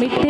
trámite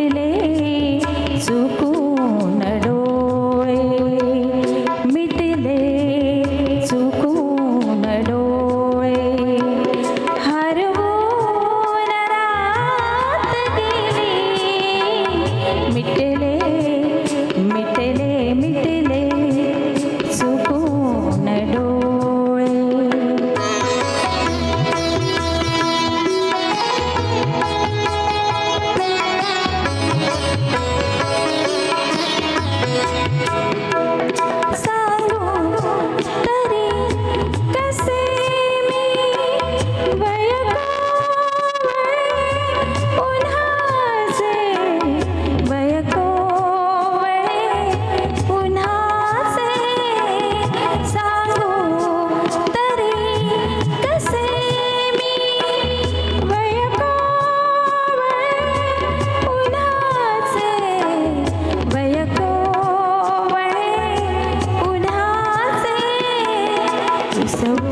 so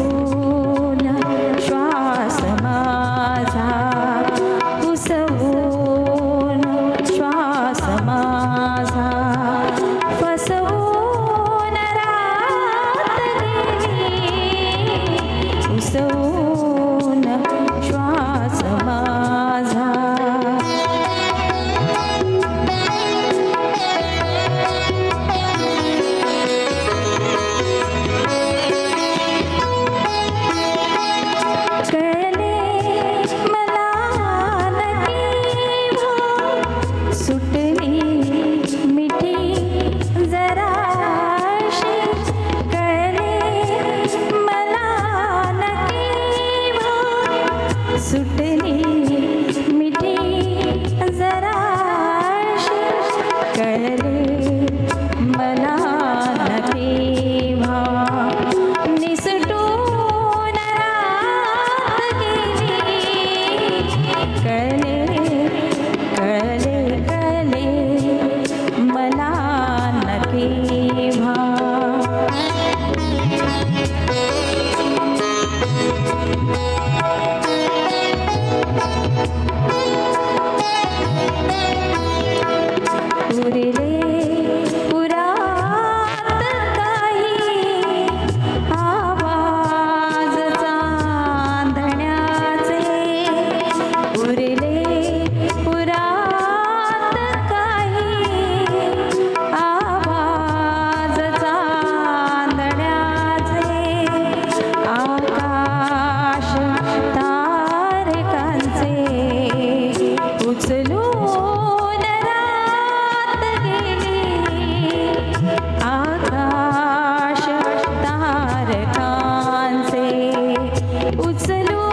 उचलून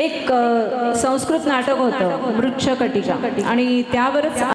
एक संस्कृत नाटक होतं वृक्षकटिका आणि त्यावरच